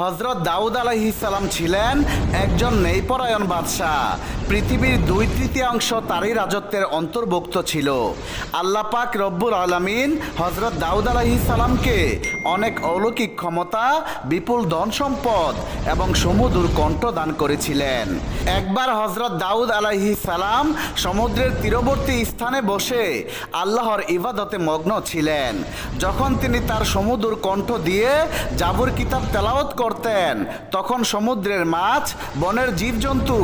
হজরত দাউদ আলাইহিসাল্লাম ছিলেন একজন নেইপরায়ণ বাদশাহ। পৃথিবীর দুই তৃতীয়াংশ তারই রাজত্বের অন্তর্ভুক্ত ছিল। আল্লাহ পাক রব্বুল আলমিন হজরত দাউদ আলাইহিসাল্লামকে অনেক অলৌকিক ক্ষমতা, বিপুল ধন সম্পদ এবং সমুদুর কণ্ঠ দান করেছিলেন। একবার হজরত দাউদ আলাইহি সালাম সমুদ্রের তীরবর্তী স্থানে বসে আল্লাহর ইবাদতে মগ্ন ছিলেন। যখন তিনি তার সমুদ্র কণ্ঠ দিয়ে জাবুর কিতাব তেলাওয়াত করতেন, তখন সমুদ্রের মাছ, বনের জীবজন্তু,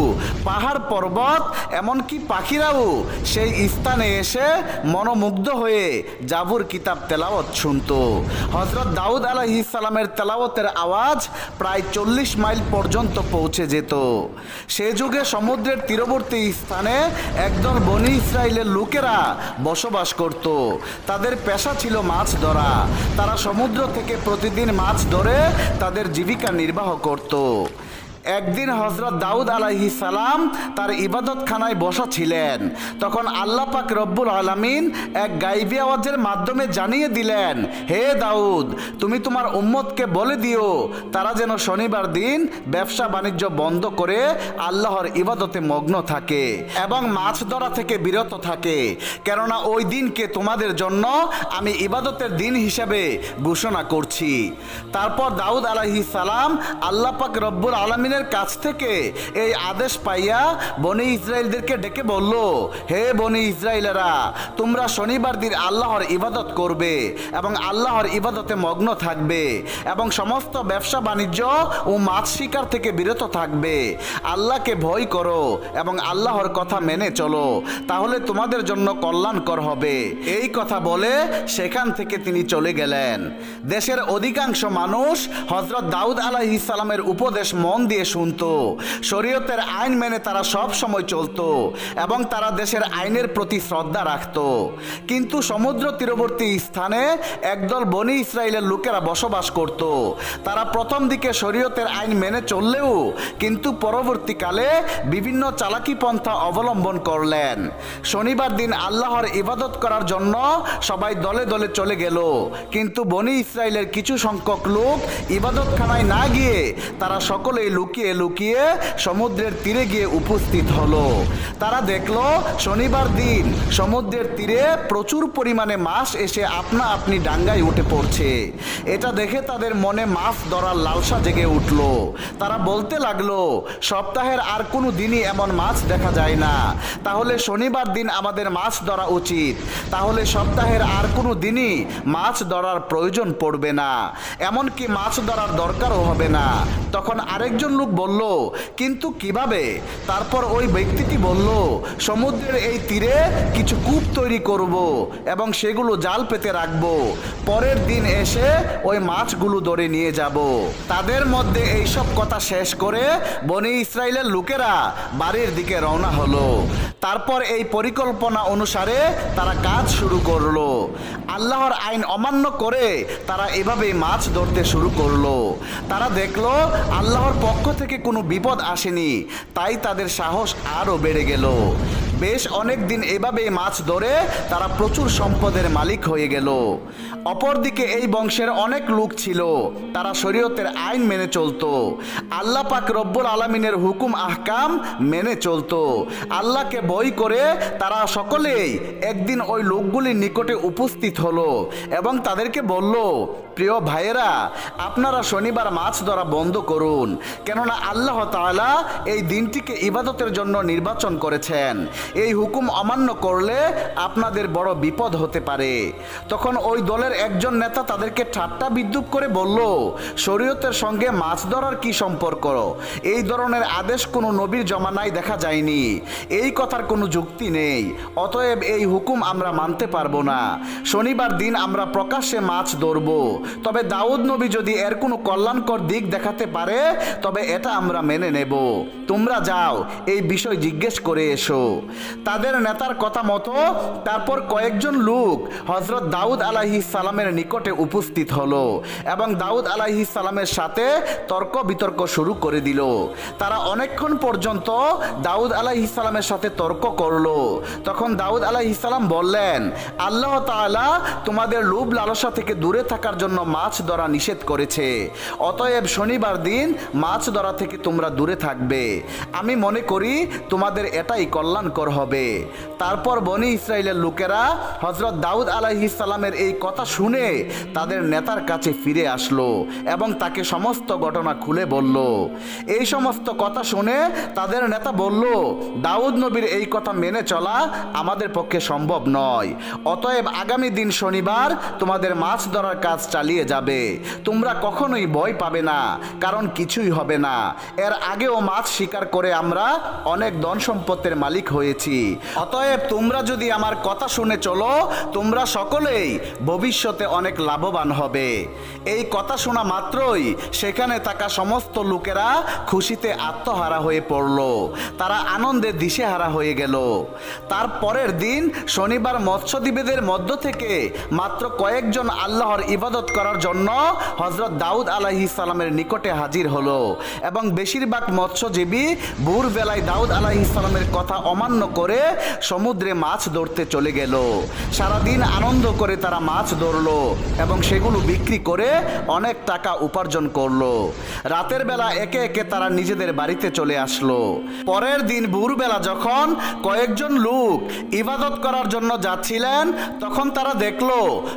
পাহাড় পর্বত, এমনকি পাখিরাও সেই স্থানে এসে মনোমুগ্ধ হয়ে জাবুর কিতাব তেলাওয়াত শুনত। হজরত দাউদ আলাহি সালামের তেলাওয়াতের আওয়াজ প্রায় চল্লিশ মাইল পর্যন্ত পৌঁছে যেত। সে যুগে সমুদ্রের তীরবর্তী স্থানে একদল বনি ইসরায়েলের লোকেরা বসবাস করত। তাদের পেশা ছিল মাছ ধরা। তারা সমুদ্র থেকে প্রতিদিন মাছ ধরে তাদের জীবিকা নির্বাহ করত। একদিন হজরত দাউদ আলাইহি সালাম তার ইবাদতখানায় বসা ছিলেন তখন আল্লাহ পাক রব্বুল আলামিন এক গাইবি আওয়াজের মাধ্যমে জানিয়ে দিলেন, হে দাউদ, তুমি তোমার উম্মতকে বলে দিও, তারা যেন শনিবার দিন ব্যবসা বাণিজ্য বন্ধ করে আল্লাহর ইবাদতে মগ্ন থাকে এবং মাছ ধরা থেকে বিরত থাকে। কেননা ওই দিনকে তোমাদের জন্য আমি ইবাদতের দিন হিসেবে ঘোষণা করছি। তারপর দাউদ আলাইহি সালাম আল্লাহ পাক রব্বুল আলমিনের কাছ থেকে এই আদেশ পাইয়া বনি ইসরায়েলদেরকে ডেকে বলল, হে বনি ইসরায়েলেরা তোমরা শনিবার দিন আল্লাহর ইবাদত করবে এবং আল্লাহর ইবাদতে মগ্ন থাকবে এবং সমস্ত ব্যবসা বাণিজ্য ও মাছ শিকার থেকে বিরত থাকবে। আল্লাহকে ভয় করো এবং আল্লাহর কথা মেনে চলো, তাহলে তোমাদের জন্য কল্যাণকর হবে। এই কথা বলে সেখান থেকে তিনি চলে গেলেন। দেশের অধিকাংশ মানুষ হজরত দাউদ আলাহি সালামের উপদেশ মন দিয়ে শুনত। শরীয়তের আইন মেনে তারা সব সময় চলতো এবং তারা দেশের আইনের প্রতি শ্রদ্ধা রাখত। কিন্তু সমুদ্র তীরবর্তী স্থানে একদল বনি ইসরায়েলের লোকেরা বসবাস করত। তারা প্রথম দিকে শরীয়তের আইন মেনে চললেও কিন্তু পরবর্তীকালে বিভিন্ন চালাকি পন্থা অবলম্বন করলেন। শনিবার দিন আল্লাহর ইবাদত করার জন্য সবাই দলে দলে চলে গেল। কিন্তু বনি ইসরায়েলের কিছু সংখ্যক লোক ইবাদতখানায় না গিয়ে তারা সকলেই লুকিয়ে লুকিয়ে সমুদ্রের তীরে গিয়ে উপস্থিত হলো। তারা দেখল, শনিবার দিন সমুদ্রের তীরে প্রচুর পরিমাণে মাছ এসে আপনা আপনি ডাঙ্গায় উঠে পড়ছে। এটা দেখে তাদের মনে মাছ ধরার লালসা জেগে উঠল। তারা বলতে লাগল, সপ্তাহের আর কোনো দিনই এমন মাছ দেখা যায় না। তাহলে শনিবার দিন আমাদের মাছ ধরা উচিত। তাহলে সপ্তাহের আর কোনো দিনই মাছ ধরার প্রয়োজন পড়বে না। এমনকি মাছ ধরার দরকারও হবে না। তখন আরেকজন লোক বলল, কিন্তু কীভাবে? তারপর ওই ব্যক্তিটি বলল, সমুদ্রের এই তীরে কিছু কূপ তৈরি করব এবং সেগুলো জাল পেতে রাখব। পরের দিন এসে ওই মাছগুলো ধরে নিয়ে যাব। তাদের মধ্যে এইসব কথা শেষ করে বনি ইসরায়েলের লোকেরা বাড়ির দিকে রওনা হলো। তারপর এই পরিকল্পনা অনুসারে তারা কাজ শুরু করল। আল্লাহর আইন অমান্য করে তারা এভাবে মাছ ধরতে শুরু করল। তারা দেখল আল্লাহর পক্ষ থেকে কোনো বিপদ আসেনি, তাই তাদের সাহস আরও বেড়ে গেল। বেশ অনেক দিন এভাবে মাছ ধরে তারা প্রচুর সম্পদের মালিক হয়ে গেল। অপরদিকে এই বংশের অনেক লোক ছিল, তারা শরীয়তের আইন মেনে চলতো। আল্লাহ পাক রব্বুল আলমিনের হুকুম, আহকাম মেনে চলতো। আল্লাহকে বই করে তারা সকলেই একদিন ওই লোকগুলির নিকটে উপস্থিত হলো এবং তাদেরকে বলল প্রিয় ভাইয়েরা, আপনারা শনিবার মাছ ধরা বন্ধ করুন। কেননা আল্লাহ তাআলা এই দিনটিকে ইবাদতের জন্য নির্বাচন করেছেন। এই হুকুম অমান্য করলে আপনাদের বড় বিপদ হতে পারে। তখন ওই দলের একজন নেতা তাদেরকে ঠাট্টা বিদ্রুপ করে বলল, শরীয়তের সঙ্গে মাছ ধরার কি সম্পর্ক? এই ধরনের আদেশ কোনো নবীর জমানায় দেখা যায়নি। এই কথার কোনো যুক্তি নেই। অতএব এই হুকুম আমরা মানতে পারব না। শনিবার দিন আমরা প্রকাশ্যে মাছ ধরবো। তবে দাউদ নবী যদি এর কোনো কল্যাণকর দিক দেখাতে পারে, তবে এটা আমরা মেনে নেব। তোমরা যাও, এই বিষয় জিজ্ঞেস করে এসো। তাদের নেতার কথা মতো তারপর কয়েকজন লোক হজরত দাউদ আলাহি সালামের নিকটে উপস্থিত হলো এবং দাউদ আলাহি সালামের সাথে তর্ক বিতর্ক শুরু করে দিল। তারা অনেকক্ষণ পর্যন্ত দাউদ আলাহি সালামের সাথে তর্ক করল। তখন দাউদ আলাহি সালাম বললেন, আল্লাহ তোমাদের লোভ লালসা থেকে দূরে থাকার জন্য জন্য মাছ ধরা নিষেধ করেছে। অতএব শনিবার দিন মাছ ধরা থেকে তোমরা দূরে থাকবে। আমি মনে করি তোমাদের এটাই কল্যাণকর হবে। তারপর বনি ইসরায়েলের লোকেরা হজরত দাউদ আলাইহিসালামের এই কথা শুনে তাদের নেতার কাছে ফিরে আসলো এবং তাকে সমস্ত ঘটনা খুলে বলল। এই সমস্ত কথা শুনে তাদের নেতা বলল, দাউদ নবীর এই কথা মেনে চলা আমাদের পক্ষে সম্ভব নয়। অতএব আগামী দিন শনিবার তোমাদের মাছ ধরার কাজ চালিয়ে যাবে। তোমরা কখনোই ভয় পাবে না, কারণ কিছুই হবে না। এর আগেও মাছ শিকার করে আমরা অনেক ধন সম্পত্তির মালিক হয়েছি। অতএব তোমরা যদি আমার কথা শুনে চলো, তোমরা সকলেই ভবিষ্যতে অনেক লাভবান হবে। এই কথা শোনা মাত্রই সেখানে থাকা সমস্ত লোকেরা খুশিতে আত্মহারা হয়ে পড়ল। তারা আনন্দে দিশেহারা হয়ে গেল। তার পরের দিন শনিবার মৎস্যজীবীদের মধ্য থেকে মাত্র কয়েকজন আল্লাহর ইবাদত করার জন্য হজরত দাউদ আলাহি সালামের নিকটে হাজির হলো। এবং বেশিরভাগ মৎস্যজীবী ভোর বেলায় দাউদ আলাহি সালামের কথা অমান্য করে সমুদ্রে মাছ ধরতে চলে গেল। সারাদিন আনন্দ করে তারা মাছ ধরলো এবং সেগুলো বিক্রি করে অনেক টাকা উপার্জন করল। রাতের বেলা একে একে তারা নিজেদের বাড়িতে চলে আসলো। পরের দিন ভোরবেলা যখন কয়েকজন লোক ইবাদত করার জন্য যাচ্ছিলেন, তখন তারা দেখল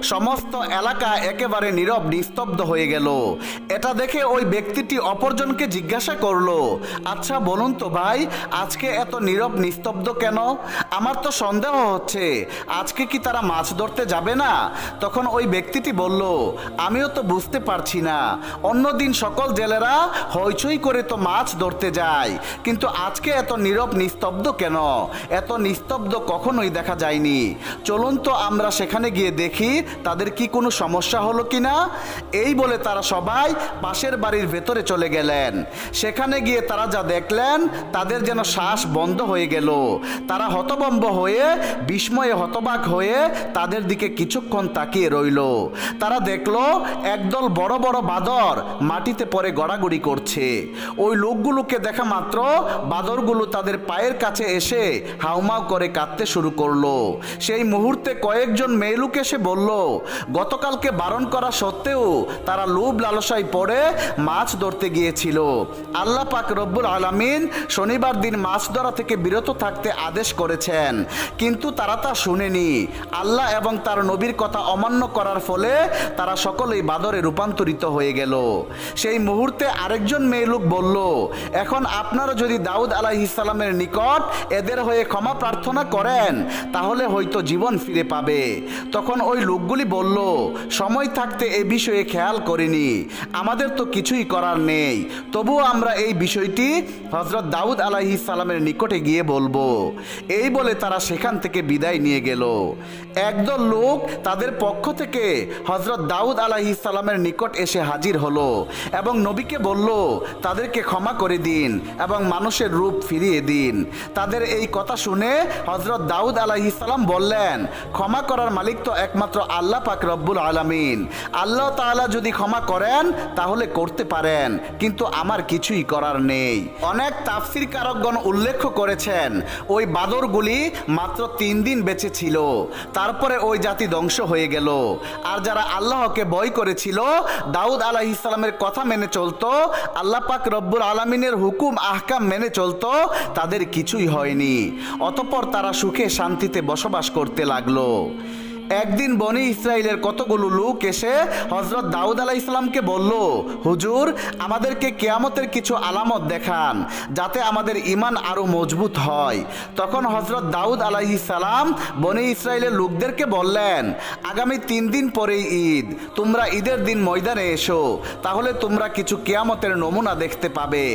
সমস্ত এলাকা একেবারে নীরব নিস্তব্ধ হয়ে গেল। এটা দেখে ওই ব্যক্তিটি অপরজনকে জিজ্ঞাসা করল আচ্ছা বলুন তো ভাই, আজকে এত নীরব নিস্তব্ধ কেন? আমার তো সন্দেহ হচ্ছে, আজকে কি তারা মাছ ধরতে যাবে না? তখন ওই ব্যক্তিটি বলল, আমিও তো বুঝতে পারছি না। অন্যদিন সকল জেলেরা হইচই করে তো মাছ ধরতে যায়, কিন্তু আজকে এত নীরব নিস্তব্ধ কেন? এত নিস্তব্ধ কখনোই দেখা যায়নি। চলুন তো আমরা সেখানে গিয়ে দেখি, তাদের কি কোনো সমস্যা হলো কিনা? এই বলে তারা সবাই পাশের বাড়ির ভেতরে চলে গেলেন। সেখানে গিয়ে তারা যা দেখলেন, তাদের যেন শ্বাস বন্ধ হয়ে গেল। তারা হতবম্ব হয়ে, বিস্ময়ে হতবাক হয়ে তাদের দিকে কিছুক্ষণ তাকিয়ে রইল। তারা দেখল, একদল বড় বড় বাদর মাটিতে পরে গড়াগড়ি করছে। ওই লোকগুলোকে দেখা মাত্র বাদরগুলো তাদের পায়ের কাছে এসে হাউমাউ করে কাঁদতে শুরু করল। সেই মুহূর্তে কয়েকজন মেয়েলুক এসে বলল, গতকালকে বারণ করা সত্ত্বেও তারা লোভ লালসায় পড়ে মাছ ধরতে গিয়েছিল। আল্লাহ পাক রব্বুল আলামিন শনিবার দিন মাছ ধরা থেকে বিরত থাকতে আদেশ করেছেন। কিন্তু তারা তা শুনেনি। আল্লাহ এবং তার নবীর কথা অমান্য করার ফলে তারা সকলেই বাদরে রূপান্তরিত হয়ে গেল। সেই মুহূর্তে আরেকজন মেয়ে লোক বলল, এখন আপনারা যদি দাউদ আলাইহিসালামের নিকট এদের হয়ে ক্ষমা প্রার্থনা করেন, তাহলে হয়তো জীবন ফিরে পাবে। তখন ওই লোকগুলি বলল, সময় থাকতে এ বিষয়ে খেয়াল করিনি। আমাদের তো কিছুই করার নেই। তবুও আমরা এই বিষয়টি হজরত দাউদ আলাহি সালামের নিকটে গিয়ে বলব। এই বলে তারা সেখান থেকে বিদায় নিয়ে গেল। একদল লোক তাদের পক্ষ থেকে হজরত দাউদ আলাহি সালামের নিকট এসে হাজির হলো এবং নবীকে বলল, তাদেরকে ক্ষমা করে দিন এবং মানুষের রূপ ফিরিয়ে দিন। তাদের এই কথা শুনে হজরত দাউদ আলাহি সালাম বললেন, ক্ষমা করার মালিক তো একমাত্র আল্লাহ পাক রব্বুল আলামিন। আল্লাহ তাআলা যদি ক্ষমা করেন, তাহলে করতে পারেন, কিন্তু আমার কিছুই করার নেই। অনেক তাফসির কারকগণ উল্লেখ করেছেন, ওই বাদরগুলি মাত্র তিন দিন বেঁচে ছিল, তারপরে ওই জাতি ধ্বংস হয়ে গেল। আর যারা আল্লাহকে ভয় করেছিল, দাউদ আলাহ ইসলামের কথা মেনে চলতো, আল্লাহ পাক রব্বুল আলমিনের হুকুম, আহকাম মেনে চলতো, তাদের কিছুই হয়নি। অতপর তারা সুখে শান্তিতে বসবাস করতে লাগল। একদিন বনি ইসরায়েলের কতগুলো লোক এসে হজরত দাউদ আলাহ ইসলামকে বলল, হুজুর, আমাদেরকে কেয়ামতের কিছু আলামত দেখান, যাতে আমাদের ইমান আরও মজবুত হয়। তখন হজরত দাউদ আলাহি সালাম বনি ইসরায়েলের লোকদেরকে বললেন, আগামী তিন দিন পরেই ঈদ, তোমরা ঈদের দিন ময়দানে এসো, তাহলে তোমরা কিছু কেয়ামতের নমুনা দেখতে পাবে।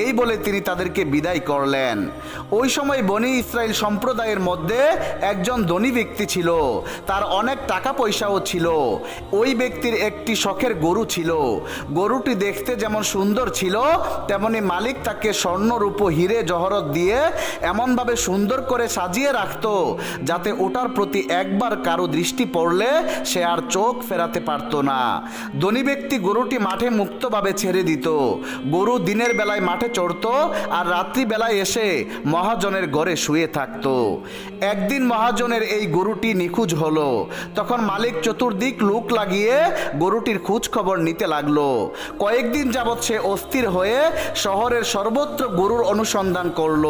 এই বলে তিনি তাদেরকে বিদায় করলেন। ওই সময় বনি ইসরায়েল সম্প্রদায়ের মধ্যে একজন ধনী ব্যক্তি ছিল, তার অনেক টাকা পয়সাও ছিল। ওই ব্যক্তির একটি শখের গরু ছিল। গরুটি দেখতে যেমন সুন্দর ছিল, তেমনি মালিক তাকে স্বর্ণরূপ হিরে জহরত দিয়ে এমনভাবে সুন্দর করে সাজিয়ে রাখত, যাতে ওটার প্রতি একবার কারও দৃষ্টি পড়লে সে আর চোখ ফেরাতে পারতো না। ধনী ব্যক্তি গরুটি মাঠে মুক্তভাবে ছেড়ে দিত। গরু দিনের বেলায় মাঠে চড়তো আর রাত্রি বেলায় এসে মহাজনের ঘরে শুয়ে থাকতো। একদিন মহাজনের এই গরুটি নিখোঁজ হলো। হলো তখন মালিক চতুর্দিক লুক লাগিয়ে গরুটির খোঁজ খবর নিতে লাগল। কয়েকদিন যাবৎ সে অস্থির হয়ে শহরের সর্বত্র গরুর অনুসন্ধান করল।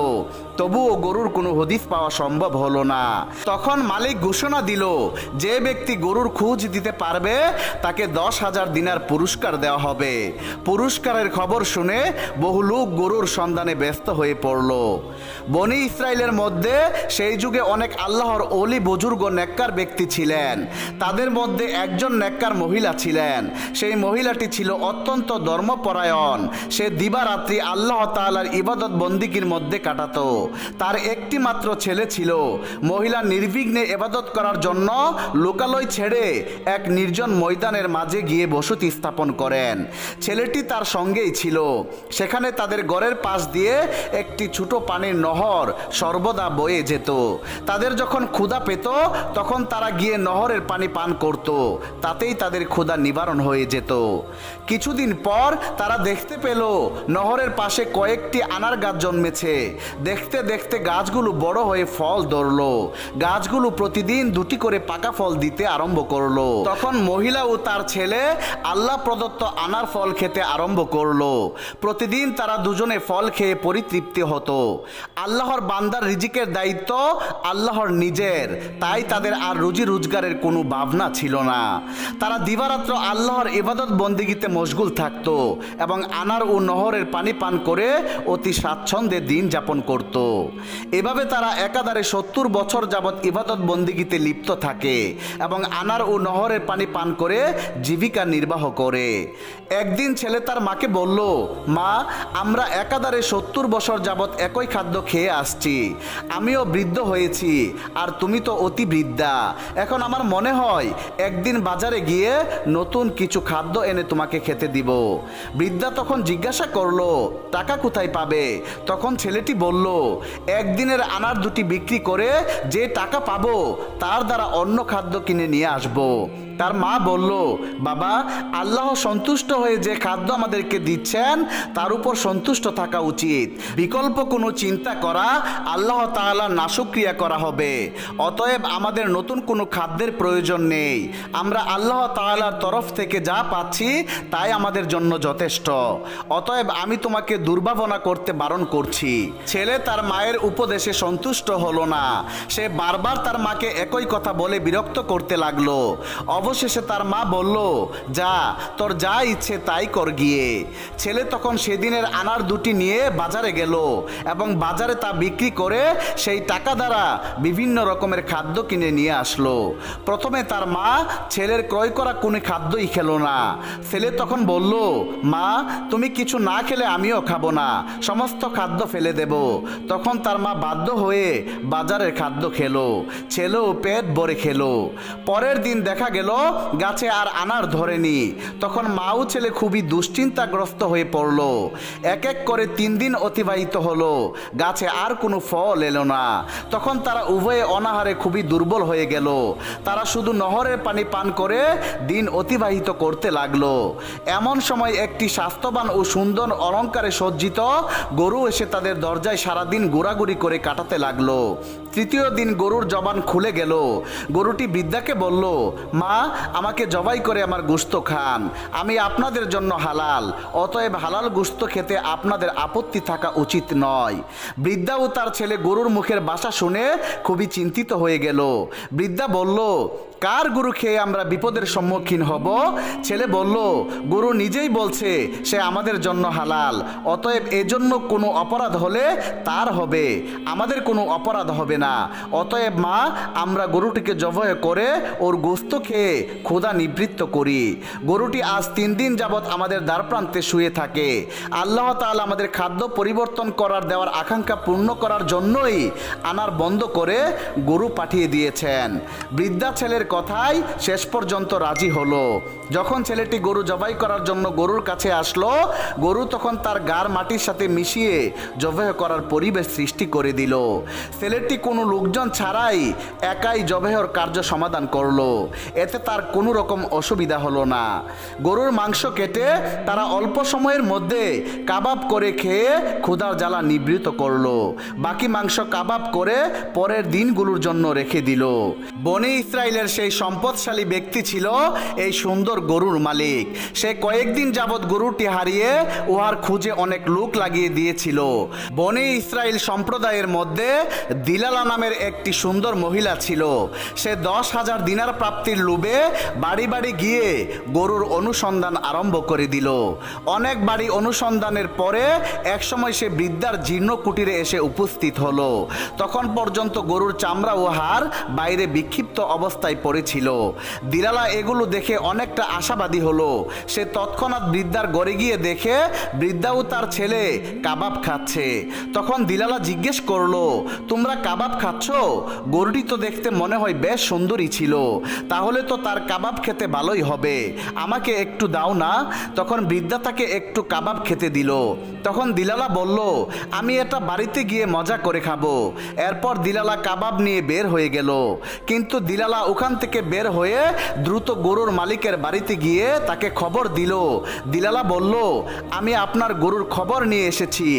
তবুও গরুর কোনো হদিস পাওয়া সম্ভব হলো না। তখন মালিক ঘোষণা দিল, যে ব্যক্তি গরুর খোঁজ দিতে পারবে, তাকে দশ হাজার দিনার পুরস্কার দেওয়া হবে। পুরস্কারের খবর শুনে বহু লোক গরুর সন্ধানে ব্যস্ত হয়ে পড়ল। বনি ইসরায়েলের মধ্যে সেই যুগে অনেক আল্লাহর অলি, বুজুর্গ, নেককার ব্যক্তি ছিলেন। তাদের মধ্যে একজন নেককার মহিলা ছিলেন। সেই মহিলাটি ছিল অত্যন্ত ধর্মপরায়ণ। সে দিবারাত্রি আল্লাহ তাআলার ইবাদত বন্দিকির মধ্যে কাটাতো। তার একটি মাত্র ছেলে ছিল। মহিলা নির্বিঘ্নে এবাদত করার জন্য লোকালয় ছেড়ে এক নির্জন ময়দানের মাঝে গিয়ে বসতি স্থাপন করেন। ছেলেটি তার সঙ্গেই ছিল। সেখানে তাদের ঘরের পাশ দিয়ে একটি ছোট পানির নহর সর্বদা বয়ে যেত। তাদের যখন ক্ষুধা পেত, তখন তারা গিয়ে নহরের পানি পান করত, তাতেই তাদের ক্ষুধা নিবারণ হয়ে যেত। কিছুদিন পর তারা দেখতে পেল, নহরের পাশে কয়েকটি আনার গাছ জন্মেছে। দেখতে দেখতে গাছগুলো বড় হয়ে ফল ধরলো। গাছগুলো প্রতিদিন দুটি করে পাকা ফল দিতে আরম্ভ করল। তখন মহিলা ও তার ছেলে আল্লাহ প্রদত্ত আনার ফল খেতে আরম্ভ করল। প্রতিদিন তারা দুজনে ফল খেয়ে পরিতৃপ্তি হতো। আল্লাহর বান্দার রিজিকের দায়িত্ব আল্লাহর নিজের, তাই তাদের আর রুজি রোজগারের কোনো ভাবনা ছিল না। তারা দিবারাত্র আল্লাহর ইবাদত বন্দিগিতে মশগুল থাকত এবং আনার ও নহরের পানি পান করে অতি স্বাচ্ছন্দ্যে দিন যাপন করত। এভাবে তারা একাধারে সত্তর বছর যাবৎ ইবাদত বন্দিগিতে লিপ্ত থাকে এবং আনার ও নহরের পানি পান করে জীবিকা নির্বাহ করে। একদিন ছেলে তার মাকে বলল, মা, আমরা একাধারে সত্তর বছর যাবৎ একই খাদ্য খেয়ে আসছি। আমিও বৃদ্ধ হয়েছি, আর তুমি তো অতি বৃদ্ধা। এখন আমার মনে হয় একদিন বাজারে গিয়ে নতুন কিছু খাদ্য এনে তোমাকে খেতে দিব। বৃদ্ধা তখন জিজ্ঞাসা করল, টাকা কোথায় পাবে? তখন ছেলেটি বলল, একদিনের আনার দুটি বিক্রি করে যে টাকা পাবো, তার দ্বারা অন্য খাদ্য কিনে নিয়ে আসব। তার মা বলল, বাবা, আল্লাহ সন্তুষ্ট হয়ে যে খাদ্য আমাদেরকে দিচ্ছেন, তার উপর সন্তুষ্ট থাকা উচিত। বিকল্প কোনো চিন্তা করা আল্লাহ তাআলা নাশক্রিয়া করা হবে। অতএব আমাদের নতুন কোনো খাদ্যের প্রয়োজন নেই। আমরা আল্লাহ তাআলার তরফ থেকে যা পাচ্ছি, তাই আমাদের জন্য যথেষ্ট। অতএব আমি তোমাকে দুর্ভাবনা করতে বারণ করছি। ছেলে তার মায়ের উপদেশে সন্তুষ্ট হলো না। সে বারবার তার মাকে একই কথা বলে বিরক্ত করতে লাগল। অবশেষে তার মা বলল, যা, তোর যা ইচ্ছে তাই কর গিয়ে। ছেলে তখন সেদিনের আনার দুটি নিয়ে বাজারে গেল এবং বাজারে তা বিক্রি করে সেই টাকা দ্বারা বিভিন্ন রকমের খাদ্য কিনে নিয়ে আসলো। প্রথমে তার মা ছেলের ক্রয় করা কোনো খাদ্যই খেলো না। ছেলে তখন বলল, মা, তুমি কিছু না খেলে আমিও খাব না, সমস্ত খাদ্য ফেলে দেব। তখন তার মা বাধ্য হয়ে বাজারের খাদ্য খেলো। ছেলেও পেট ভরে খেলো। পরের দিন দেখা গেল, গাছে আর আনার ধরেনি। তখন মা ও ছেলে খুবই দুশ্চিন্তাগ্রস্ত হয়ে পড়ল। এক এক করে তিন দিন অতিবাহিত হলো। গাছে আর কোনো ফল এলো না। তখন তারা উভয়ে অনাহারে খুবই দুর্বল হয়ে গেল। তারা শুধু নহরের পানি পান করে দিন অতিবাহিত করতে লাগল। এমন সময় একটি স্বাস্থ্যবান ও সুন্দর অলঙ্কারে সজ্জিত গরু এসে তাদের দরজায় সারাদিন গোড়াগুড়ি করে কাটাতে লাগল। তৃতীয় দিন গরুর জবান খুলে গেল। গরুটি বৃদ্ধাকে বলল, মা, আমাকে জবাই করে আমার গুস্ত খান। আমি আপনাদের জন্য হালাল। অতএব হালাল গুস্ত খেতে আপনাদের আপত্তি থাকা উচিত নয়। বৃদ্ধা ও তার ছেলে গরুর মুখের বাসা শুনে খুবই চিন্তিত হয়ে গেল। বৃদ্ধা বলল, কার গরু খেয়ে আমরা বিপদের সম্মুখীন হব? ছেলে বলল, গরু নিজেই বলছে, সে আমাদের জন্য হালাল। অতএব এজন্য কোনো অপরাধ হলে তার হবে। আমাদের কোনো অপরাধ হবে না। অতএব মা, আমরা গরুটিকে জবহ করে ওর গোস্ত খেয়ে ক্ষুধা নিবৃত্ত করি। গরুটি আজ তিন দিন যাবৎ আমাদের দ্বারপ্রান্তে শুয়ে থাকে। আল্লাহ তাআলা আমাদের খাদ্য পরিবর্তন করার দেওয়ার আকাঙ্ক্ষা পূর্ণ করার জন্যই আনার বন্ধ করে গরু পাঠিয়ে দিয়েছেন। বৃদ্ধা ছেলের কথাই শেষ পর্যন্ত রাজি হলো। যখন ছেলেটি গরু জবাই করার জন্য গরুর কাছে আসলো, গরু তখন তার গার মাটির সাথে মিশিয়ে জবাই করার পরিবেশ সৃষ্টি করে দিল। ছেলেটি কোনো লোকজন ছাড়াই একাই জবাইয়ের কার্য সমাধান করল। এতে তার কোনো রকম অসুবিধা হলো না। গরুর মাংস কেটে তারা অল্প সময়ের মধ্যে কাবাব করে খেয়ে ক্ষুধার জ্বালা নিবৃত করল। বাকি মাংস কাবাব করে পরের দিনগুলোর জন্য রেখে দিল। বনে ইসরায়েলের সেই সম্পদশালী ব্যক্তি ছিল এই সুন্দর গরুর মালিক। সে কয়েকদিন যাবৎ গরুটি হারিয়ে উহার খুঁজে অনেক লোক লাগিয়ে দিয়েছিল। বনে ইসরায়েল সম্প্রদায়ের মধ্যে দিলালা নামের একটি সুন্দর মহিলা ছিল। সে দশ হাজার দিনার প্রাপ্তির লোভে বাড়ি বাড়ি গিয়ে গরুর অনুসন্ধান আরম্ভ করে দিল। অনেক বাড়ি অনুসন্ধানের পরে একসময় সে বৃদ্ধার জীর্ণ কুটিরে এসে উপস্থিত হলো। তখন পর্যন্ত গরুর চামড়া ও হাড় বাইরে বিক্ষিপ্ত অবস্থায় পড়েছিল। দিলালা এগুলো দেখে অনেকটা আশাবাদী হলো। সে তৎক্ষণাৎ বৃদ্ধার গড়ে গিয়ে দেখে বৃদ্ধা ও তার ছেলে কাবাব খাচ্ছে। তখন দিলালা জিজ্ঞেস করল, তোমরা কাবাব খাচ্ছ? গরুটি তো দেখতে মনে হয় বেশ সুন্দরী ছিল। তাহলে তো তার কাবাব খেতে ভালোই হবে। আমাকে একটু দাও না। তখন বৃদ্ধা তাকে একটু কাবাব খেতে দিল। তখন দিলালা বলল, আমি এটা বাড়িতে গিয়ে মজা করে খাব। এরপর দিলালা কাবাব নিয়ে বের হয়ে গেল। কিন্তু দিলালা ওখান থেকে বের হয়ে দ্রুত গরুর মালিকের বাড়িতে গিয়ে তাকে খবর দিল। দিলালা বলল, আমি আপনার গরুর খবর নিয়ে এসেছি।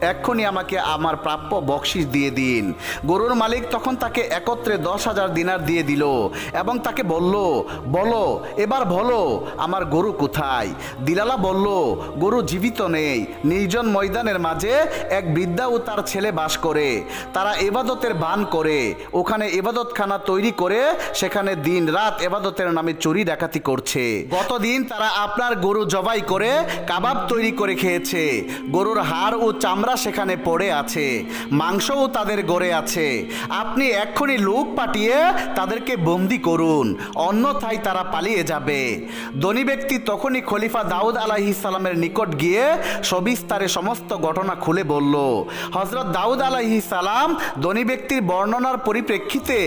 এক্ষুনি আমাকে আমার প্রাপ্য বকশিস দিয়ে দিন। গরুর মালিক তখন তাকে একত্রে দশ হাজার দিনার দিয়ে দিল এবং তাকে বলল, বলো, এবার বলো, আমার গরু কোথায়? দিলালা বলল, গরু জীবিত নেই। নির্জন ময়দানের মাঝে এক বৃদ্ধা ও তার ছেলে বাস করে। তারা এবাদতের বান করে। ওখানে এবাদতখানা তৈরি করে, সেখানে দিন রাত এবাদতের নামে চুরি ডাকাতি করছে। গতদিন তারা আপনার গরু জবাই করে কাবাব তৈরি করে খেয়েছে। গরুর হাড় ও চামড়া সেখানে পড়ে আছে, মাংসও তাদের গড়ে আছে। আপনি এক্ষুনি লোক পাঠিয়ে তাদেরকে বন্দি করুন, অন্যথায় তারা পালিয়ে যাবে। ধনী ব্যক্তি তখনই খলিফা দাউদ আলাহি সালামের নিকট গিয়ে সবিস্তারে সমস্ত ঘটনা খুলে বলল হজরত দাউদ আলাহি সালাম ধনী ব্যক্তির বর্ণনার পরিপ্রেক্ষিতে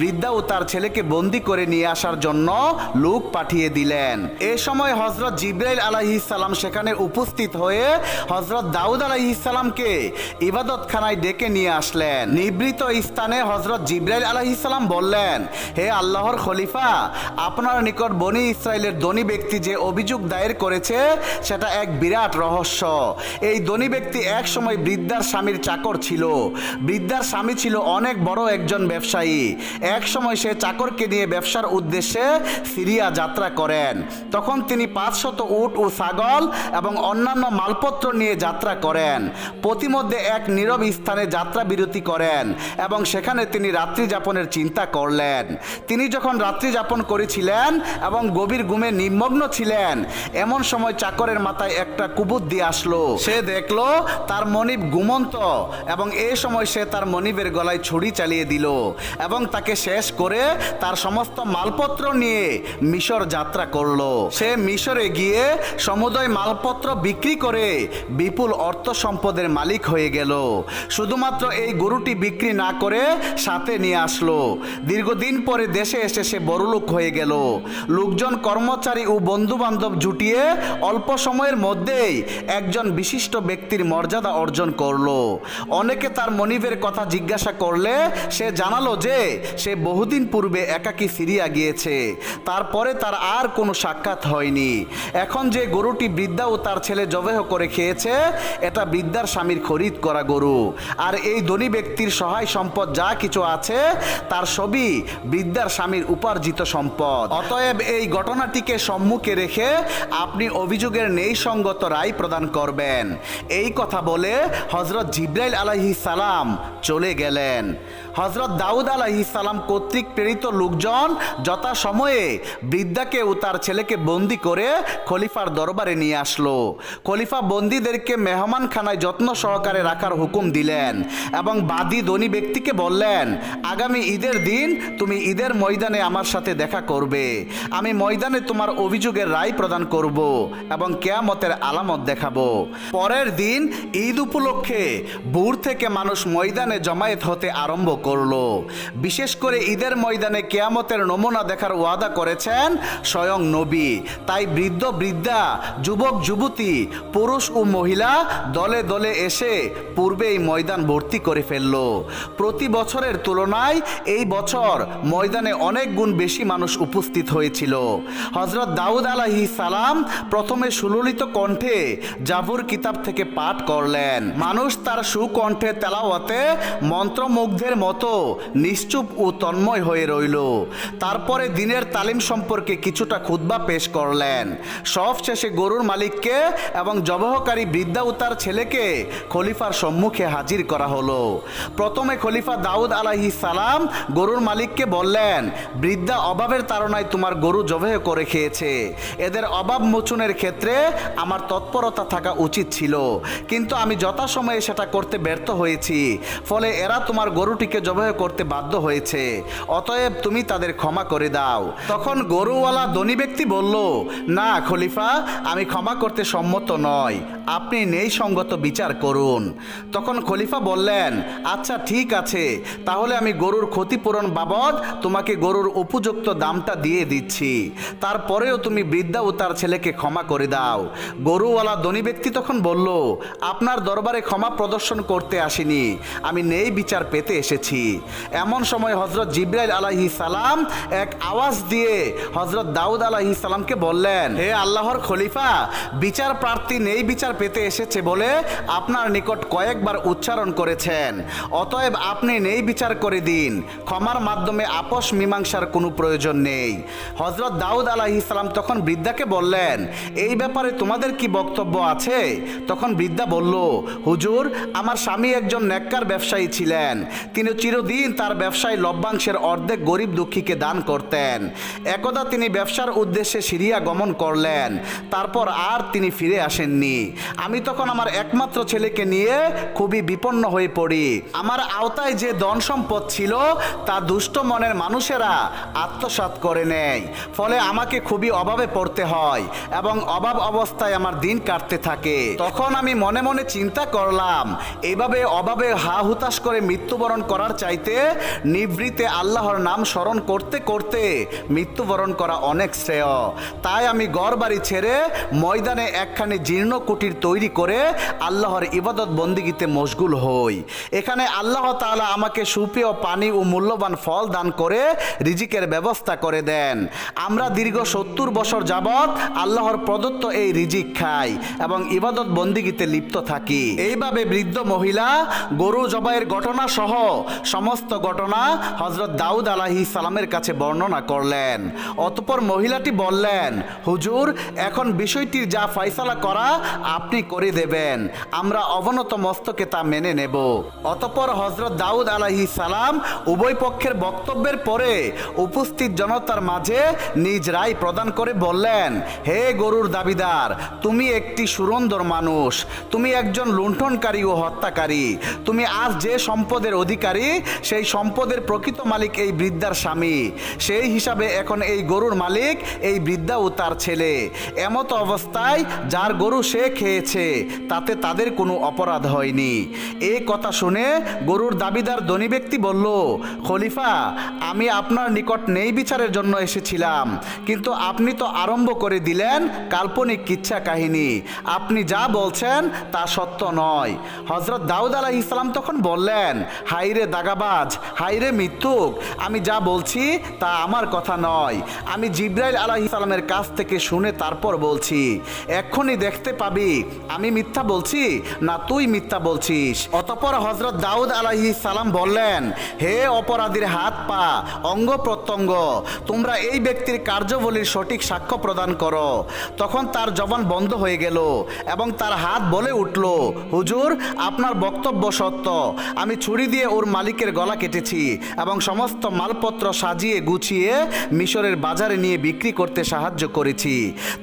বৃদ্ধা ও তার ছেলেকে বন্দি করে নিয়ে আসার জন্য লোক পাঠিয়ে দিলেন। এ সময় হজরত জিব্রাইল আলাহি সালাম সেখানে উপস্থিত হয়ে হজরত দাউদ আলাহি সালামকে ইবাদতখানায় ডেকে নিয়ে আসলেন। নিবৃত স্থানে হজরত জিব্রাইল আলাহি সালাম বললেন, হে আল্লাহর খলিফা, আপনার নিকট বনি ইসরায়েলের ধনী ব্যক্তি যে অভিযোগ দায়ের করেছে, সেটা এক বিরাট রহস্য। এই ধনী ব্যক্তি এক সময় বৃদ্ধার স্বামীর চাকর ছিল। বৃদ্ধার স্বামী ছিল অনেক বড় একজন ব্যবসায়ী। এক সময় সে চাকরকে নিয়ে ব্যবসার উদ্দেশ্যে সিরিয়া যাত্রা করেন। তখন তিনি পাঁচশত উট ও ছাগল এবং অন্যান্য মালপত্র নিয়ে যাত্রা করেন। প্রতিমধ্যে এক নীরব স্থানে যাত্রা বিরতি করেন এবং সেখানে তিনি রাত্রি যাপনের চিন্তা করলেন। তিনি যখন রাত্রি যাপন করেছিলেন এবং গভীর ঘুমে নিমগ্ন ছিলেন, এমন সময় চাকরের মাথায় একটা কুবুদ্ধি আসলো। সে দেখল তার মনিব ঘুমন্ত এবং এই সময় সে তার মনিবের গলায় ছুরি চালিয়ে দিল এবং তাকে শেষ করে তার সমস্ত মালপত্র নিয়ে মিশর যাত্রা করল। সে মিশরে গিয়ে সমুদয় মালপত্র বিক্রি করে বিপুল অর্থ সম্পদের মালিক হয়ে গেল। শুধুমাত্র এই গরুটি বিক্রি না করে সাথে নিয়ে আসলো। দীর্ঘদিন পরে দেশে এসে সে বড়লোক হয়ে গেল। লোকজন কর্মচারী ও বন্ধু বান্ধব জুটিয়ে অল্প সময়ের মধ্যেই একজন বিশিষ্ট ব্যক্তির মর্যাদা অর্জন করল। অনেকে তার মনিবের কথা জিজ্ঞাসা করলে সে জানালো যে সে বহুদিন পূর্বে একাকী সিরিয়া গিয়েছে। তারপরে তার আর কোনো সাক্ষাৎ হয়নি। এখন যে গরুটি বৃদ্ধা ও তার ছেলে জবেহ করে খেয়েছে, এটা বৃদ্ধার স্বামীর খরিদ করা গরু। আর এই ধনী ব্যক্তির সহায় সম্পদ যা কিছু আছে, তার সবই বৃদ্ধার স্বামীর উপার্জিত সম্পদ। অতএব এই ঘটনাটিকে সম্মুখে রেখে আপনি অভিযোগের নেই সঙ্গত রায় প্রদান করবেন। এই কথা বলে হজরত জিব্রাইল আলাহি সালাম চলে গেলেন। হজরত দাউদ আলাহি সালাম কর্তৃক প্রেরিত লোকজন যথাসময়ে বৃদ্ধাকে তার ছেলেকে বন্দি করে খলিফার দরবারে নিয়ে আসলো। খলিফা বন্দীদেরকে মেহমানখানায় যত্ন সহকারে রাখার হুকুম দিলেন এবং বাদী ধনী ব্যক্তিকে বললেন, আগামী ঈদের দিন তুমি ঈদের ময়দানে আমার সাথে দেখা করবে। আমি ময়দানে তোমার অভিযোগের রায় প্রদান করব এবং কেয়ামতের আলামত দেখাবো। পরের দিন ঈদ উপলক্ষে ভোর থেকে মানুষ ময়দানে জমায়েত হতে আরম্ভ করল। বিশেষ করে ঈদের ময়দানে কেয়ামতের নমুনা দেখার ওয়াদা করেছেন স্বয়ং নবী। তাই বৃদ্ধ বৃদ্ধা, যুবক যুবতী, পুরুষ ও মহিলা দলে দলে এসে পূর্বে এই ময়দান ভর্তি করে ফেলল। প্রতি বছরের তুলনায় এই বছর ময়দানে অনেক গুণ বেশি মানুষ উপস্থিত হয়েছিল। হজরত দাউদ আলাহি সালাম প্রথমে সুললিত কণ্ঠে জাবুর কিতাব থেকে পাঠ করলেন। মানুষ তার সুকণ্ঠে তেলাওয়াতে মন্ত্রমুগ্ধের মতো নিশ্চুপ ও তন্ময় হয়ে রইল। তারপরে দিনের তালিম সম্পর্কে কিছুটা খুতবা পেশ করলেন। সব শেষে গরুর মালিককে এবং জবহকারী বৃদ্ধা ও তার ছেলেকে খলিফার সম্মুখে হাজির করা হলো। প্রথমে খলিফা দাউদ আলাহি সালাম গরুর মালিককে বললেন, বৃদ্ধা অভাবের তাড়নায় তোমার গরু জবেহ করে খেয়েছে। এদের অভাব মোচনের ক্ষেত্রে আমার তৎপরতা থাকা উচিত ছিল। কিন্তু আমি যথাসময়ে সেটা করতে ব্যর্থ হয়েছি। ফলে এরা তোমার গরুটিকে জবাই করতে বাধ্য হয়েছে। অতএব তুমি তাদের ক্ষমা করে দাও। তখন গরুওয়ালা ধনী ব্যক্তি বলল না খলিফা আমি ক্ষমা করতে সম্মত নয়। আপনি নেই সঙ্গত বিচার করুন। তখন খলিফা বললেন আচ্ছা ঠিক আছে। তাহলে আমি গরুর ক্ষতিপূরণ বাবদ তোমাকে গরুর উপযুক্ত দামটা দিয়ে দিচ্ছি। তারপরেও তুমি বৃদ্ধা ও তার ছেলেকে ক্ষমা করে দাও। গরুওয়ালা ধনী ব্যক্তি তখন বলল, আপনার দরবারে ক্ষমা প্রদর্শন করতে আসিনি। আমি নেই বিচার পেতে এসেছি। এমন সময় হজরত জিব্রাইল আলাহি সালাম এক আওয়াজ দিয়ে হজরত দাউদ আলাহি সালামকে বললেন, হে আল্লাহর খলিফা বিচার প্রার্থী নেই বিচার পেতে এসেছে বলে আপনার নিকট কয়েকবার উচ্চারণ করেছেন। অতএব আপনি নেই বিচার করে দিন। ক্ষমার মাধ্যমে আপোষ মীমাংসার কোনো প্রয়োজন নেই। হজরত দাউদ আলাহি সালাম তখন বৃদ্ধাকে বললেন, এই ব্যাপারে তোমাদের কি বক্তব্য আছে? তখন বৃদ্ধা বলল, হুজুর, আমার স্বামী একজন নেককার ব্যবসায়ী ছিলেন। তিনি চিরদিন তার ব্যবসায় লভ্যাংশের অর্ধেক গরিব দুঃখীকে দান করতেন। একদা তিনি ব্যবসার উদ্দেশ্যে সিরিয়া গমন করলেন। তারপর আর তিনি ফিরে আসেননি। আমি তখন আমার একমাত্র ছেলেকে নিয়ে খুবই বিপন্ন হয়ে পড়ি। আমার আওতায় যে ধন সম্পদ ছিল, তা দুষ্ট মনের মানুষেরা আত্মসাৎ করে নেয়। ফলে আমাকে খুবই অভাবে পড়তে হয় এবং অভাব অবস্থায় আমার দিন কাটতে থাকে। তখন আমি মনে মনে চিন্তা করলাম এইভাবে অভাবে হা হুতাশ করে মৃত্যুবরণ করার চাইতে নিভৃতে আল্লাহর নাম স্মরণ করতে করতে মৃত্যুবরণ করা অনেক শ্রেয়। তাই আমি গড় বাড়ি ছেড়ে ময়দানে একখানি জীর্ণ কুটির তৈরি করে আল্লাহর ইবাদত বন্দিগিতে মশগুল হই। এখানে আল্লাহ তালা আমাকে সুপেয় পানি ও মূল্যবান ফল দান করে রিজিকের ব্যবস্থা করে দেন। আমরা দীর্ঘ সত্তর বছর যাবৎ আল্লাহর প্রদত্ত এই রিজিক খাই এবং ইবাদত বন্দিগিতে লিপ্ত থাকি। এইভাবে বৃদ্ধ মহিলা, গরু জবাইয়ের ঘটনা সহ সমস্ত ঘটনা হজরত দাউদ আলাহি সালামের কাছে বর্ণনা করলেন। অতপর মহিলাটি বললেন, হুজুর, এখন বিষয়টির যা ফয়সালা করা আপনি করে দেবেন। আমরা অবনত মস্তকে তা মেনে নেব। অতপর হজরত দাউদ আলাহি সালাম উভয় পক্ষের বক্তব্যের পরে উপস্থিত জনতার মাঝে নিজ রায় প্রদান করে বললেন, হে গরুর দাবিদার, তুমি একটি সুরন্দর মানুষ। তুমি একজন লুণ্ঠনকারী ও হত্যাকারী। তুমি আজ যে সম্পদের অধিকারী, সেই সম্পদের প্রকৃত মালিক এই বৃদ্ধার স্বামী। সেই হিসাবে এখন এই গরুর মালিক এই বৃদ্ধা ও তার ছেলে। এমত অবস্থায় যার গরু সে খেয়েছে তাতে তাদের কোনো অপরাধ হয়নি। এই কথা শুনে গরুর দাবিদার ধনী ব্যক্তি বলল, খলিফা, আমি আপনার নিকট নেই বিচারের জন্য এসেছিলাম, কিন্তু আপনি তো আরম্ভ করে দিলেন কাল্পনিক কিচ্ছা কাহিনী। আপনি যা বলছেন তা সত্য নয়। হজরত দাউদ আলাহ ইসলাম তখন বললেন হাইরে দাগাবাজ হাইরে মৃত্যুক, আমি যা বলছি তা আমার কথা নয়। আমি জিব্রাইল আলাহ ইসলামের কাছ থেকে শুনে তারপর বলছি, এক্ষুনি দেখতে পাবি আমি মিথ্যা বলছি? না, তুই মিথ্যা বলছিস। অতপর হজরত দাউদ আলাহি সালাম বললেন, হে অপরাধীর হাত পা, অঙ্গ প্রত্যঙ্গ, তোমরা এই ব্যক্তির কার্যবলীর সঠিক সাক্ষ্য প্রদান করো। তখন তার জবান বন্ধ হয়ে গেল এবং তার হাত বলে উঠল, হুজুর, আপনার বক্তব্য সত্য। আমি ছুরি দিয়ে ওর মালিকের গলা কেটেছি এবং সমস্ত মালপত্র সাজিয়ে গুছিয়ে মিশরের বাজারে নিয়ে বিক্রি করতে সাহায্য করেছি।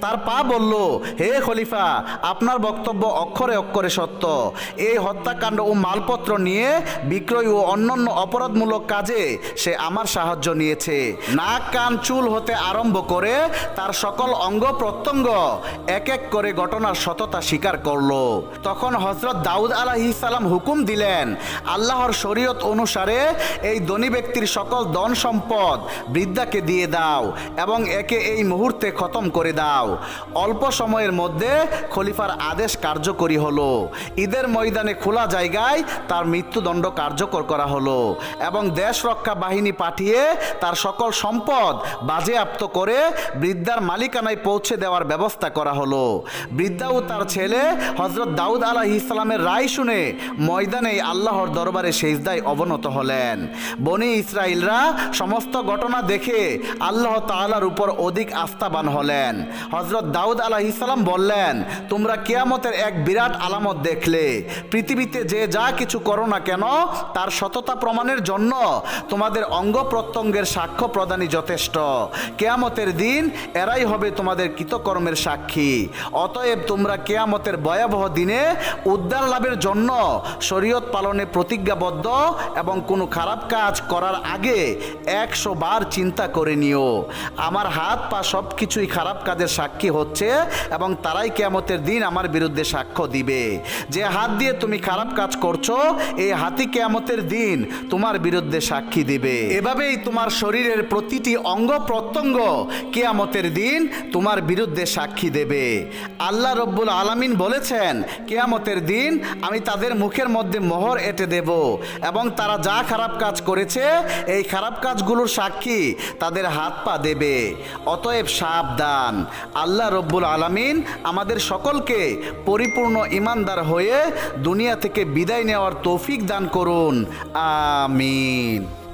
তার পা বলল, হে খলিফা আপনার আপনার বক্তব্য অক্ষরে অক্ষরে সত্য। এই হত্যাকাণ্ড ও মালপত্র নিয়ে বিক্রয় ও অন্যান্য অপরাধমূলক কাজে সে আমার সাহায্য নিয়েছে। নাক, কান, চুল হতে আরম্ভ করে তার সকল অঙ্গ প্রত্যঙ্গ এক এক করে ঘটনার সততা স্বীকার করল। তখন হজরত দাউদ আলাহি সালাম হুকুম দিলেন, আল্লাহর শরীয়ত অনুসারে এই ধনী ব্যক্তির সকল ধন সম্পদ বৃদ্ধাকে দিয়ে দাও এবং একে এই মুহূর্তে খতম করে দাও। অল্প সময়ের মধ্যে খলিফার আদেশ কার্যকরী হলো। ঈদের ময়দানে খোলা জায়গায় তার মৃত্যুদণ্ড কার্যকর করা হলো এবং দেশ রক্ষা বাহিনী পাঠিয়ে তার সকল সম্পদ বাজেয়াপ্ত করে বৃদ্ধার মালিকানায় পৌঁছে দেওয়ার ব্যবস্থা করা হলো। বৃদ্ধা ও তার ছেলে হজরত দাউদ আলাহ ইসলামের রায় শুনে ময়দানে আল্লাহর দরবারে সেজদায় অবনত হলেন। বনি ইসরায়েলরা সমস্ত ঘটনা দেখে আল্লাহ তাআলার উপর অধিক আস্থাবান হলেন। হজরত দাউদ আলাহ ইসলাম বললেন, তোমরা কেয়ামতের এক বিরাট আলামত দেখলে, পৃথিবীতে যে যা কিছু করো না কেন, তার সততা প্রমাণের জন্য তোমাদের অঙ্গ প্রত্যঙ্গের সাক্ষ্য প্রদানই যথেষ্ট। কেয়ামতের দিন এরাই হবে তোমাদের কৃতকর্মের সাক্ষী। অতএব তোমরা কেয়ামতের ভয়াবহ দিনে উদ্ধার লাভের জন্য শরীয়ত পালনে প্রতিজ্ঞাবদ্ধ এবং কোনো খারাপ কাজ করার আগে একশো বার চিন্তা করে নিও। আমার হাত পা সব কিছুই খারাপ কাজের সাক্ষী হচ্ছে এবং তারাই কেয়ামতের দিন আমার বিরুদ্ধে সাক্ষ্য দিবে। যে হাত দিয়ে তুমি খারাপ কাজ করছ, এই হাতি কেয়ামতের দিন তোমার বিরুদ্ধে সাক্ষী দিবে। এভাবেই তোমার শরীরের প্রতিটি অঙ্গ প্রত্যঙ্গ কেয়ামতের দিন তোমার বিরুদ্ধে সাক্ষী দেবে। আল্লাহ রব্বুল আলামিন বলেছেন, কেয়ামতের দিন আমি তাদের মুখের মধ্যে মোহর এঁটে দেব এবং তারা যা খারাপ কাজ করেছে, এই খারাপ কাজগুলোর সাক্ষী তাদের হাত পা দেবে। অতএব সাবধান। আল্লাহ রব্বুল আলামিন আমাদের সকলকে পরিপূর্ণ ইমানদার হয়ে দুনিয়া থেকে বিদায় নেওয়ার তৌফিক দান করুন। আমিন।